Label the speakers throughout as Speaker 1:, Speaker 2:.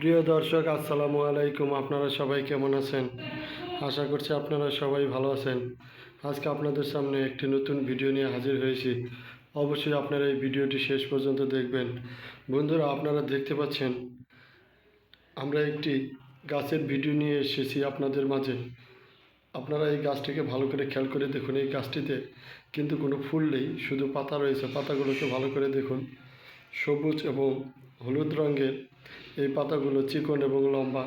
Speaker 1: প্রিয় দর্শক, আসসালামু আলাইকুম। আপনারা সবাই কেমন আছেন? আশা করছি আপনারা সবাই ভালো আছেন। আজকে আপনাদের সামনে একটি নতুন ভিডিও নিয়ে হাজির হয়েছি। অবশ্যই আপনারা এই ভিডিওটি শেষ পর্যন্ত দেখবেন। বন্ধুরা, আপনারা দেখতে পাচ্ছেন, আমরা একটি গাছের ভিডিও নিয়ে এসেছি আপনাদের মাঝে। আপনারা এই গাছটিকে ভালো করে খেয়াল করে দেখুন। এই গাছটিতে কিন্তু কোনো ফুল নেই, শুধু পাতা রয়েছে। পাতাগুলোকে ভালো করে দেখুন। সবুজ এবং হলুদ রঙের এই পাতাগুলো চিকন এবং লম্বা।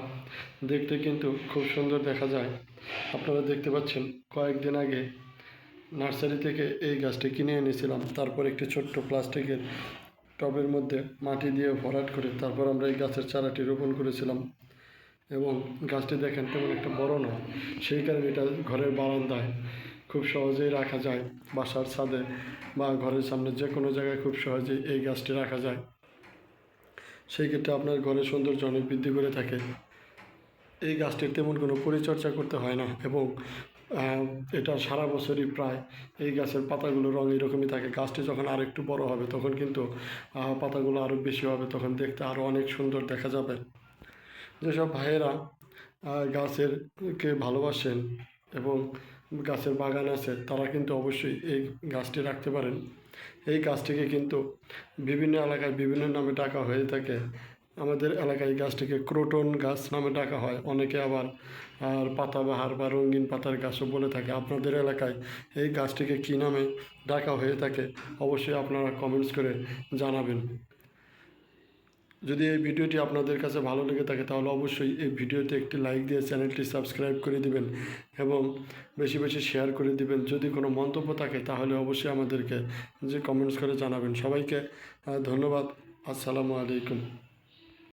Speaker 1: দেখতে কিন্তু খুব সুন্দর দেখা যায়। আপনারা দেখতে পাচ্ছেন, কয়েকদিন আগে নার্সারি থেকে এই গাছটি কিনে এনেছিলাম। তারপর একটি ছোট্ট প্লাস্টিকের টবের মধ্যে মাটি দিয়ে ভরাট করে তারপর আমরা এই গাছের চারাটি রোপণ করেছিলাম। এবং গাছটি দেখেন তেমন একটা বড় নয়, সেই কারণে এটা ঘরের বারান্দায় খুব সহজেই রাখা যায়। বাসার ছাদে বা ঘরের সামনে যে কোনো জায়গায় খুব সহজেই এই গাছটি রাখা যায়। সেই ক্ষেত্রে আপনার ঘরের সৌন্দর্য অনেক বৃদ্ধি করে থাকে। এই গাছটির তেমন কোনো পরিচর্যা করতে হয় না এবং এটা সারা বছরই প্রায় এই গাছের পাতাগুলো রঙ এরকমই থাকে। গাছটি যখন আর একটু বড় হবে তখন কিন্তু পাতাগুলো আরও বেশি হবে তখন দেখতে আরও অনেক সুন্দর দেখা যাবে। যেসব ভাইয়েরা গাছের কে ভালোবাসেন এবং গাছের বাগান আছে, তারা কিন্তু অবশ্যই এই গাছটি রাখতে পারেন। এই গাছটিকে কিন্তু বিভিন্ন এলাকায় বিভিন্ন নামে ডাকা হয়ে থাকে। আমাদের এলাকায় এই গাছটিকে ক্রোটন গাছ নামে ডাকা হয়। অনেকে আবার, আর পাতাবাহার বা রঙিন পাতার গাছও বলে থাকে। আপনাদের এলাকায় এই গাছটিকে কী নামে ডাকা হয়ে থাকে, অবশ্যই আপনারা কমেন্টস করে জানাবেন। যদি এই ভিডিওটি আপনাদের কাছে ভালো লেগে থাকে, তাহলে অবশ্যই এই ভিডিওতে একটি লাইক দিয়ে চ্যানেলটি সাবস্ক্রাইব করে দিবেন এবং বেশি বেশি শেয়ার করে দিবেন। যদি কোনো মন্তব্য থাকে, তাহলে অবশ্যই আমাদেরকে যে কমেন্টস করে জানাবেন। সবাইকে ধন্যবাদ। আসসালামু আলাইকুম।